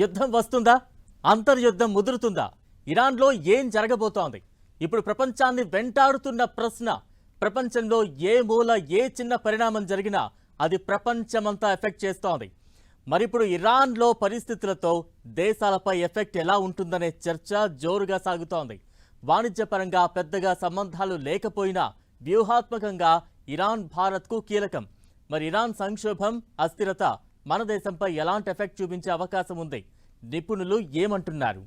యుద్ధం వస్తుందా? అంతర్యుద్ధం ముదురుతుందా? ఇరాన్లో ఏం జరగబోతోంది? ఇప్పుడు ప్రపంచాన్ని వెంటాడుతున్న ప్రశ్న ప్రపంచంలో ఏ మూల ఏ చిన్న పరిణామం జరిగినా అది ప్రపంచమంతా ఎఫెక్ట్ చేస్తోంది. మరిప్పుడు ఇరాన్లో పరిస్థితులతో దేశాలపై ఎఫెక్ట్ ఎలా ఉంటుందనే చర్చ జోరుగా సాగుతోంది. వాణిజ్యపరంగా పెద్దగా సంబంధాలు లేకపోయినా వ్యూహాత్మకంగా ఇరాన్ భారత్కు కీలకం. మరి ఇరాన్ సంక్షోభం అస్థిరత మన దేశంపై ఎలాంటి ఎఫెక్ట్ చూపించే అవకాశం ఉంది? నిపుణులు ఏమంటున్నారు?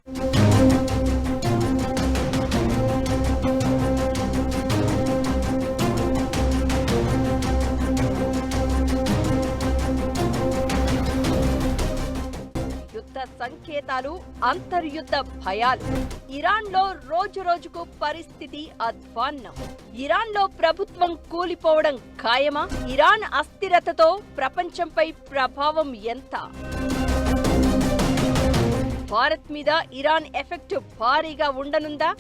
యుద్ధ సంకేతాలు అంతర్యుద్ధ భయాలు. ఇరాన్లో రోజు రోజుకు పరిస్థితి అధ్వాన్నం. ఇరాన్లో ప్రభుత్వం కూలిపోవడం ఖాయమా? ఇరాన్ అస్థిరతతో ప్రపంచంపై ప్రభావం ఎంత? భారత్ మీద ఇరాన్ ఎఫెక్ట్ భారీగా ఉండనుందా?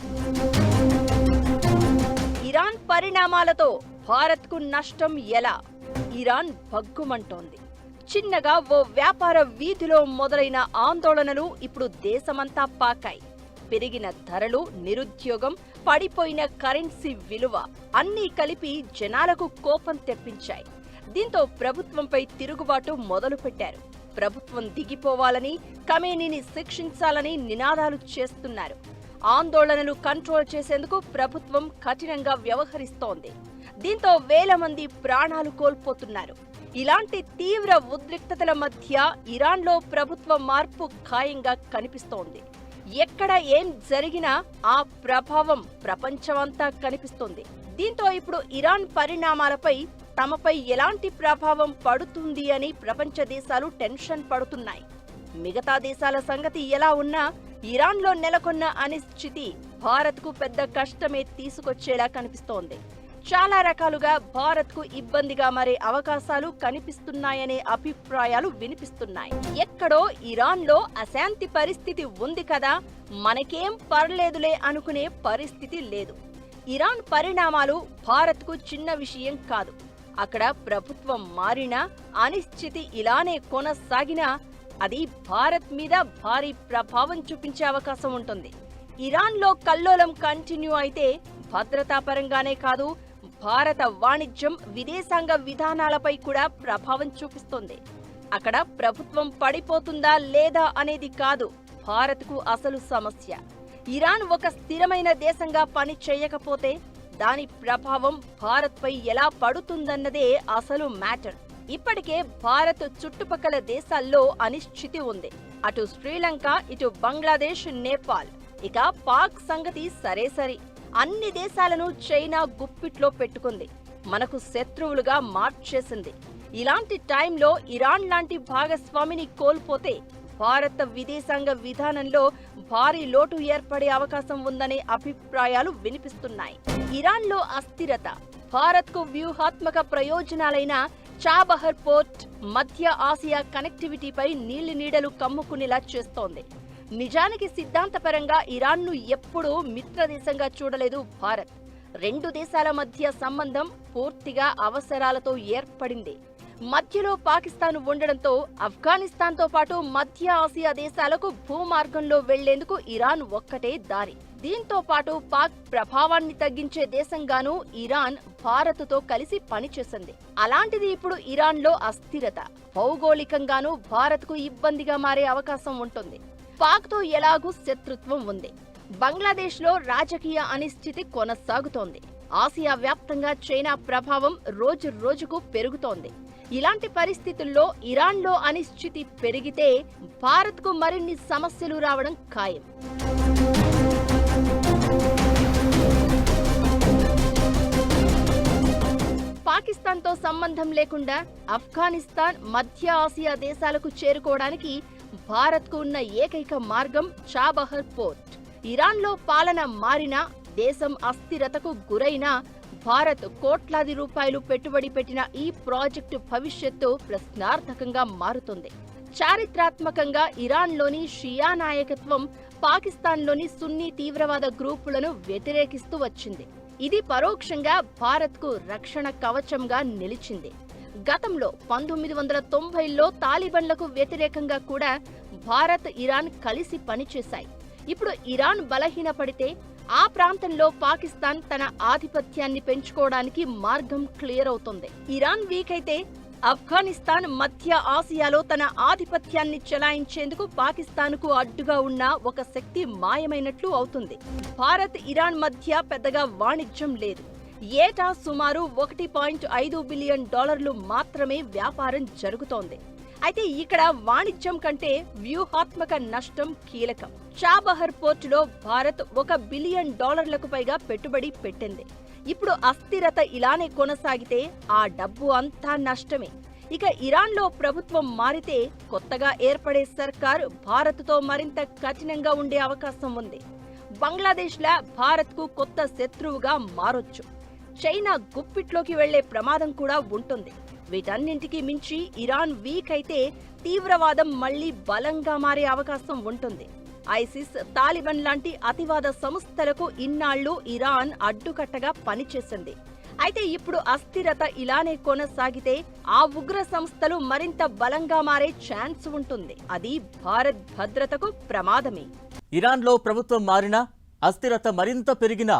ఇరాన్ పరిణామాలతో భారత్కు నష్టం ఎలా? ఇరాన్ భగ్గుమంటోంది. చిన్నగా ఓ వ్యాపార వీధిలో మొదలైన ఆందోళనలు ఇప్పుడు దేశమంతా పాకాయి. పెరిగిన ధరలు నిరుద్యోగం పడిపోయిన కరెన్సీ విలువ అన్నీ కలిపి జనాలకు కోపం తెప్పించాయి. దీంతో ప్రభుత్వంపై తిరుగుబాటు మొదలుపెట్టారు. ప్రభుత్వం దిగిపోవాలని కమేనీని శిక్షించాలని నినాదాలు చేస్తున్నారు. ఆందోళనలు కంట్రోల్ చేసేందుకు ప్రభుత్వం కఠినంగా వ్యవహరిస్తోంది. దీంతో వేల మంది ప్రాణాలు కోల్పోతున్నారు. ఇలాంటి తీవ్ర ఉద్రిక్తతల మధ్య ఇరాన్లో ప్రభుత్వ మార్పు ఖాయంగా కనిపిస్తోంది. ఎక్కడ ఏం జరిగినా ఆ ప్రభావం ప్రపంచమంతా కనిపిస్తోంది. దీంతో ఇప్పుడు ఇరాన్ పరిణామాలపై తమపై ఎలాంటి ప్రభావం పడుతుంది అని ప్రపంచ దేశాలు టెన్షన్ పడుతున్నాయి. మిగతా దేశాల సంగతి ఎలా ఉన్నా ఇరాన్లో నెలకొన్న అనిశ్చితి భారత్కు పెద్ద కష్టమే తీసుకొచ్చేలా కనిపిస్తోంది. చాలా రకాలుగా భారత్కు ఇబ్బందిగా మారే అవకాశాలు కనిపిస్తున్నాయనే అభిప్రాయాలు వినిపిస్తున్నాయి. ఎక్కడో ఇరాన్లో అశాంతి పరిస్థితి ఉంది కదా మనకేం పర్లేదులే అనుకునే పరిస్థితి లేదు. ఇరాన్ పరిణామాలు భారత్కు చిన్న విషయం కాదు. అక్కడ ప్రభుత్వం మారినా అనిశ్చితి ఇలానే కొనసాగినా అది భారత్ మీద భారీ ప్రభావం చూపించే అవకాశం ఉంటుంది. ఇరాన్లో కల్లోలం కంటిన్యూ అయితే భద్రతాపరంగానే కాదు భారత వాణిజ్యం విదేశాంగ విధానాలపై కూడా ప్రభావం చూపిస్తుంది. అక్కడ ప్రభుత్వం పడిపోతుందా లేదా అనేది కాదు భారత్కు అసలు సమస్య. ఇరాన్ ఒక స్థిరమైన దేశంగా పని చేయకపోతే దాని ప్రభావం భారత్పై ఎలా పడుతుందన్నదే అసలు మ్యాటర్. ఇప్పటికే భారత్ చుట్టుపక్కల దేశాల్లో అనిశ్చితి ఉంది. అటు శ్రీలంక ఇటు బంగ్లాదేశ్ నేపాల్. ఇక పాక్ సంగతి సరే సరి అన్ని దేశాలను చైనా గుప్పిట్లో పెట్టుకుంది. మనకు శత్రువులుగా మార్చేసింది. ఇలాంటి టైంలో ఇరాన్ లాంటి భాగస్వామిని కోల్పోతే భారత విదేశాంగ విధానంలో భారీ లోటు ఏర్పడే అవకాశం ఉందనే అభిప్రాయాలు వినిపిస్తున్నాయి. ఇరాన్లో అస్థిరత భారత్కు వ్యూహాత్మక ప్రయోజనాలైన చాబహర్ పోర్ట్ మధ్య ఆసియా కనెక్టివిటీపై నీళ్ళు నీడలు కమ్ముకునేలా చేస్తోంది. నిజానికి సిద్ధాంతపరంగా ఇరాన్ను ఎప్పుడూ మిత్రదేశంగా చూడలేదు భారత్. రెండు దేశాల మధ్య సంబంధం పూర్తిగా అవసరాలతో ఏర్పడింది. మధ్యలో పాకిస్తాన్ ఉండడంతో ఆఫ్ఘనిస్తాన్తో పాటు మధ్య ఆసియా దేశాలకు భూమార్గంలో వెళ్ళేందుకు ఇరాన్ ఒక్కటే దారి. దీంతో పాటు పాక్ ప్రభావాన్ని తగ్గించే దేశంగానూ ఇరాన్ భారత్తో కలిసి పనిచేసింది. అలాంటిది ఇప్పుడు ఇరాన్లో అస్థిరత. భౌగోళికంగానూ భారత్కు ఇబ్బందిగా మారే అవకాశం ఉంటుంది. పాక్తో ఎలాగూ శత్రుత్వం ఉంది. బంగ్లాదేశ్లో రాజకీయ అనిశ్చితి కొనసాగుతోంది. ఆసియా వ్యాప్తంగా చైనా ప్రభావం రోజు రోజుకు పెరుగుతోంది. ఇలాంటి పరిస్థితుల్లో ఇరాన్లో అనిశ్చితి పెరిగితే భారత్కు మరిన్ని సమస్యలు రావడం ఖాయం. పాకిస్తాన్తో సంబంధం లేకుండా ఆఫ్ఘనిస్తాన్ మధ్య ఆసియా దేశాలకు చేరుకోవడానికి భారత్కు ఉన్న ఏకైక మార్గం చాబహర్ పోర్ట్. ఇరాన్లో పాలన మారినా దేశం అస్థిరతకు గురైనా భారత్ కోట్లాది రూపాయలు పెట్టుబడి పెట్టిన ఈ ప్రాజెక్టు భవిష్యత్తు ప్రశ్నార్థకంగా మారుతుంది. చారిత్రాత్మకంగా ఇరాన్లోని షియా నాయకత్వం పాకిస్తాన్లోని సున్నీ తీవ్రవాద గ్రూపులను వ్యతిరేకిస్తూ వచ్చింది. ఇది పరోక్షంగా భారత్కు రక్షణ కవచంగా నిలిచింది. గతంలో పంతొమ్మిది వందల తొంభైలో తాలిబన్లకు వ్యతిరేకంగా కూడా భారత్ ఇరాన్ కలిసి పనిచేశాయి. ఇప్పుడు ఇరాన్ బలహీనపడితే ఆ ప్రాంతంలో పాకిస్తాన్ తన ఆధిపత్యాన్ని పెంచుకోవడానికి మార్గం క్లియర్ అవుతుంది. ఇరాన్ వీక్ అయితే ఆఫ్ఘనిస్తాన్ మధ్య ఆసియాలో తన ఆధిపత్యాన్ని చెలాయించేందుకు పాకిస్తాన్కు అడ్డుగా ఉన్న ఒక శక్తి మాయమైనట్లు అవుతుంది. భారత్ ఇరాన్ మధ్య పెద్దగా వాణిజ్యం లేదు. ఏటా సుమారు ఒకటి పాయింట్ ఐదు బిలియన్ డాలర్లు మాత్రమే వ్యాపారం జరుగుతోంది. అయితే ఇక్కడ వాణిజ్యం కంటే వ్యూహాత్మక నష్టం కీలకం. చాబహర్ పోర్టులో భారత్ ఒక బిలియన్ డాలర్లకు పైగా పెట్టుబడి పెట్టింది. ఇప్పుడు అస్థిరత ఇలానే కొనసాగితే ఆ డబ్బు అంతా నష్టమే. ఇక ఇరాన్లో ప్రభుత్వం మారితే కొత్తగా ఏర్పడే సర్కార్ భారత్తో మరింత కఠినంగా ఉండే అవకాశం ఉంది. బంగ్లాదేశ్లా భారత్కు కొత్త శత్రువుగా మారొచ్చు. చైనా గుప్పిట్లోకి వెళ్ళే ప్రమాదం కూడా ఉంటుంది. వీటన్నింటికి మించి ఇరాన్ వీక్ అయితే తీవ్రవాదం మళ్ళీ బలంగా మారే అవకాశం ఉంటుంది. ఐసిస్ తాలిబన్ లాంటి అతివాద సంస్థలకు ఇన్నాళ్ళు ఇరాన్ అడ్డుకట్టగా పనిచేసింది. అయితే ఇప్పుడు అస్థిరత ఇలానే కొనసాగితే ఆ ఉగ్ర సంస్థలు మరింత బలంగా మారే ఛాన్స్ ఉంటుంది. అది భారత్ భద్రతకు ప్రమాదమే. ఇరాన్లో ప్రభుత్వం మారినా అస్థిరత మరింత పెరిగినా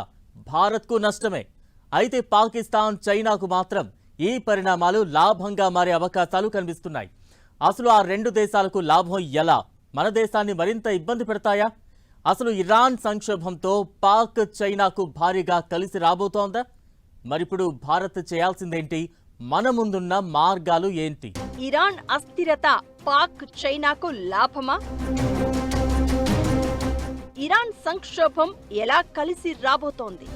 భారత్కు నష్టమే. అయితే పాకిస్తాన్ చైనాకు మాత్రం ఈ పరిణామాలు లాభంగా మారే అవకాశాలు కనిపిస్తున్నాయి. అసలు ఆ రెండు దేశాలకు లాభం ఎలా? మన దేశాన్ని మరింత ఇబ్బంది పెడతాయా? అసలు ఇరాన్ సంక్షోభంతో పాక్ చైనాకు భారీగా కలిసి రాబోతోందా? మరిప్పుడు భారత్ చేయాల్సిందేంటి? మన ముందున్న మార్గాలు ఏంటి? ఇరాన్ అస్థిరత పాక్ చైనాకు లాభమా? ఇరాన్ సంక్షోభం ఎలా కలిసి రాబోతోంది?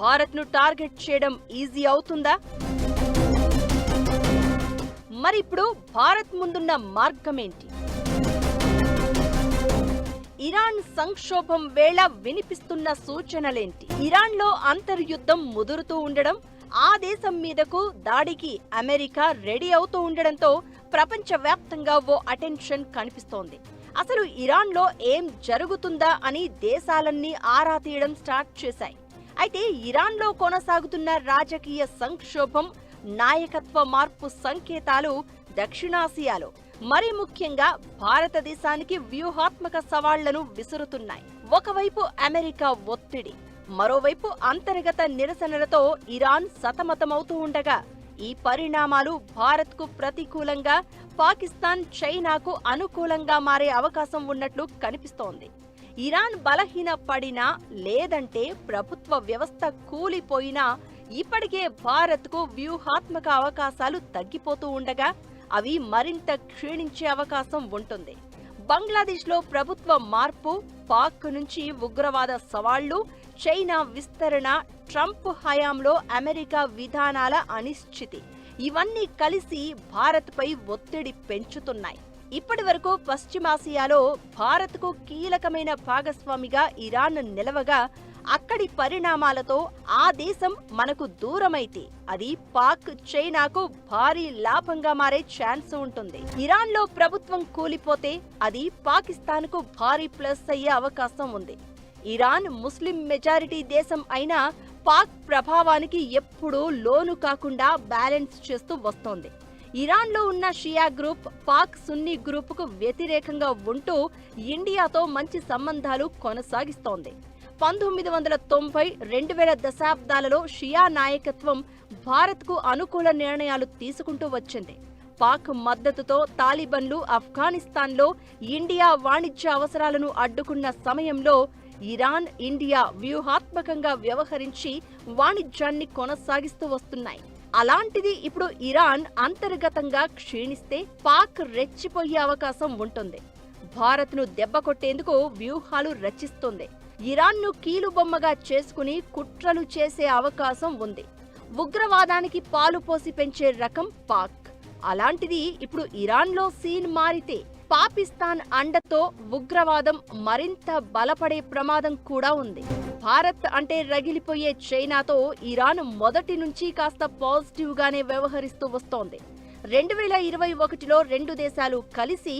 భారత్ను టార్గెట్ చేయడం ఈజీ అవుతుందా? మరి ఇప్పుడు భారత్ ముందున్న మార్గమేంటి? ఇరాన్ సంక్షోభం వేళ వినిపిస్తున్న సూచనలేంటి? ఇరాన్లో అంతర్యుద్ధం ముదురుతూ ఉండడం ఆ దేశం మీదకు దాడికి అమెరికా రెడీ అవుతూ ఉండడంతో ప్రపంచవ్యాప్తంగా ఓ అటెన్షన్ కనిపిస్తోంది. అసలు ఇరాన్లో ఏం జరుగుతుందా అని దేశాలన్నీ ఆరా తీయడం స్టార్ట్ చేశాయి. అయితే ఇరాన్లో కొనసాగుతున్న రాజకీయ సంక్షోభం నాయకత్వ మార్పు సంకేతాలు దక్షిణాసియాలో మరి ముఖ్యంగా భారతదేశానికి వ్యూహాత్మక సవాళ్ళను విసురుతున్నాయి. ఒకవైపు అమెరికా ఒత్తిడి మరోవైపు అంతర్గత నిరసనలతో ఇరాన్ సతమతమవుతూ ఉండగా ఈ పరిణామాలు భారత్కు ప్రతికూలంగా పాకిస్తాన్ చైనాకు అనుకూలంగా మారే అవకాశం ఉన్నట్లు కనిపిస్తోంది. ఇరాన్ బలహీనపడినా లేదంటే ప్రభుత్వ వ్యవస్థ కూలిపోయినా ఇప్పటికే భారత్కు వ్యూహాత్మక అవకాశాలు తగ్గిపోతూ ఉండగా అవి మరింత క్షీణించే అవకాశం ఉంటుంది. బంగ్లాదేశ్లో ప్రభుత్వ మార్పు పాక్ నుంచి ఉగ్రవాద సవాళ్ళు చైనా విస్తరణ ట్రంప్ హయాంలో అమెరికా విధానాల అనిశ్చితి ఇవన్నీ కలిసి భారత్పై ఒత్తిడి పెంచుతున్నాయి. ఇప్పటి వరకు పశ్చిమాసియాలో భారత్కు కీలకమైన భాగస్వామిగా ఇరాన్ నిలవగా అక్కడి పరిణామాలతో ఆ దేశం మనకు దూరమైతే అది పాక్ చైనాకు భారీ లాభంగా మారే ఛాన్స్ ఉంటుంది. ఇరాన్లో ప్రభుత్వం కూలిపోతే అది పాకిస్తాన్కు భారీ ప్లస్ అయ్యే అవకాశం ఉంది. ఇరాన్ ముస్లిం మెజారిటీ దేశం అయినా పాక్ ప్రభావానికి ఎప్పుడూ లోను కాకుండా బ్యాలెన్స్ చేస్తూ వస్తోంది. ఇరాన్లో ఉన్న షియా గ్రూప్ పాక్ సున్నీ గ్రూపుకు వ్యతిరేకంగా ఉంటూ ఇండియాతో మంచి సంబంధాలు కొనసాగిస్తోంది. పంతొమ్మిది వందల తొంభై రెండు వేల దశాబ్దాలలో షియా నాయకత్వం భారత్కు అనుకూల నిర్ణయాలు తీసుకుంటూ వచ్చింది. పాక్ మద్దతుతో తాలిబన్లు ఆఫ్ఘనిస్తాన్లో ఇండియా వాణిజ్య అవసరాలను అడ్డుకున్న సమయంలో ఇరాన్ ఇండియా వ్యూహాత్మకంగా వ్యవహరించి వాణిజ్యాన్ని కొనసాగిస్తూ వస్తున్నాయి. అలాంటిది ఇప్పుడు ఇరాన్ అంతర్గతంగా క్షీణిస్తే పాక్ రెచ్చిపోయే అవకాశం ఉంటుంది. భారత్ను దెబ్బకొట్టేందుకు వ్యూహాలు రచిస్తుంది. ఇరాన్ను కీలుబొమ్మగా చేసుకుని కుట్రలు చేసే అవకాశం ఉంది. ఉగ్రవాదానికి పాలు పోసి పెంచే రకం పాక్. అలాంటిది ఇప్పుడు ఇరాన్లో సీన్ మారితే పాకిస్తాన్ అండతో ఉగ్రవాదం మరింత బలపడే ప్రమాదం కూడా ఉంది. భారత్ అంటే రగిలిపోయే చైనాతో ఇరాన్ మొదటి నుంచి కాస్త పాజిటివ్గానే వ్యవహరిస్తూ వస్తోంది. రెండు వేల ఇరవై ఒకటిలో రెండు దేశాలు కలిసి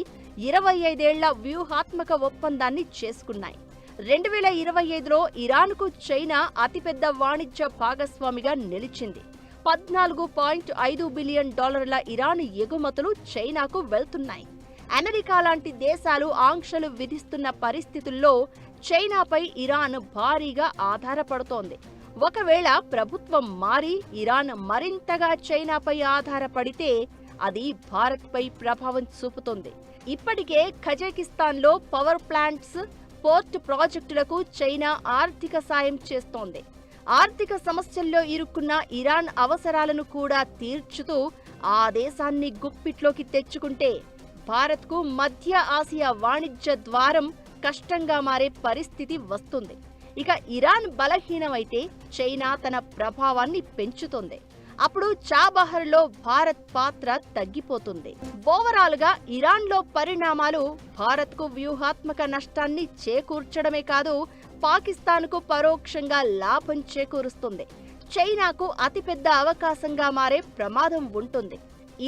ఇరవై ఐదేళ్ళ వ్యూహాత్మక ఒప్పందాన్ని చేసుకున్నాయి. రెండు వేల ఇరవై ఐదులో ఇరాన్కు చైనా అతిపెద్ద వాణిజ్య భాగస్వామిగా నిలిచింది. పద్నాలుగు పాయింట్ ఐదు బిలియన్ డాలర్ల ఇరాన్ ఎగుమతులు చైనాకు వెళ్తున్నాయి. అమెరికా లాంటి దేశాలు ఆంక్షలు విధిస్తున్న పరిస్థితుల్లో చైనాపై ఇరాన్ భారీగా ఆధారపడుతోంది. ఒకవేళ ప్రభుత్వం మారి ఇరాన్ మరింతగా చైనాపై ఆధారపడితే అది భారత్పై ప్రభావం చూపుతుంది. ఇప్పటికే కజకిస్తాన్లో పవర్ ప్లాంట్స్ పోర్ట్ ప్రాజెక్టులకు చైనా ఆర్థిక సాయం చేస్తోంది. ఆర్థిక సమస్యల్లో ఇరుక్కున్న ఇరాన్ అవసరాలను కూడా తీర్చుతూ ఆ దేశాన్ని గుప్పిట్లోకి తెచ్చుకుంటే భారత్కు మధ్య ఆసియా వాణిజ్య ద్వారం కష్టంగా మారే పరిస్థితి వస్తుంది. ఇక ఇరాన్ బలహీనమైతే చైనా తన ప్రభావాన్ని పెంచుతుంది. అప్పుడు చాబహర్లో భారత్ పాత్ర తగ్గిపోతుంది. ఓవరాల్గా ఇరాన్లో పరిణామాలు భారత్కు వ్యూహాత్మక నష్టాన్ని చేకూర్చడమే కాదు పాకిస్తాన్కు పరోక్షంగా లాభం చేకూరుస్తుంది. చైనాకు అతిపెద్ద అవకాశంగా మారే ప్రమాదం ఉంటుంది.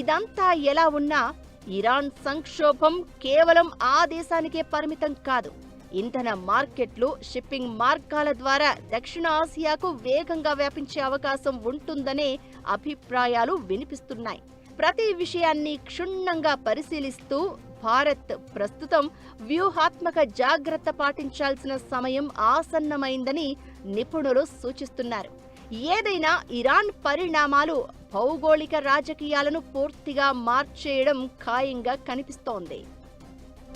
ఇదంతా ఎలా ఉన్నా ఇరాన్ సంక్షోభం కేవలం ఆ దేశానికే పరిమితం కాదు. ఇంధన మార్కెట్లు షిప్పింగ్ మార్గాల ద్వారా దక్షిణ ఆసియాకు వేగంగా వ్యాపించే అవకాశం ఉంటుందనే అభిప్రాయాలు వినిపిస్తున్నాయి. ప్రతి విషయాన్ని క్షుణ్ణంగా పరిశీలిస్తూ భారత్ ప్రస్తుతం వ్యూహాత్మక జాగ్రత్త పాటించాల్సిన సమయం ఆసన్నమైందని నిపుణులు సూచిస్తున్నారు. ఏదైనా ఇరాన్ పరిణామాలు భౌగోళిక రాజకీయాలను పూర్తిగా మార్చేయడం ఖాయంగా కనిపిస్తోంది.